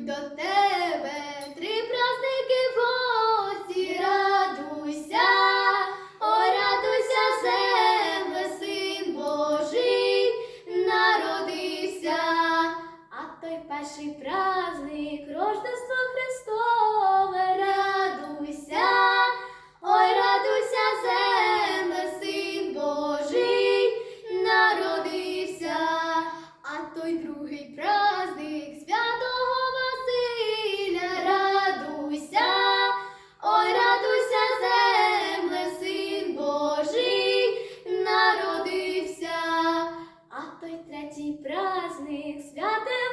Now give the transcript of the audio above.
прийдуть до тебе, три праздники в осі, радуйся, о, радуйся, земле, син Божий, народився, а той перший праздник Рождество Христове, радуйся, ой, радуйся, земле, син Божий, народився, а той другий праздник праздник святе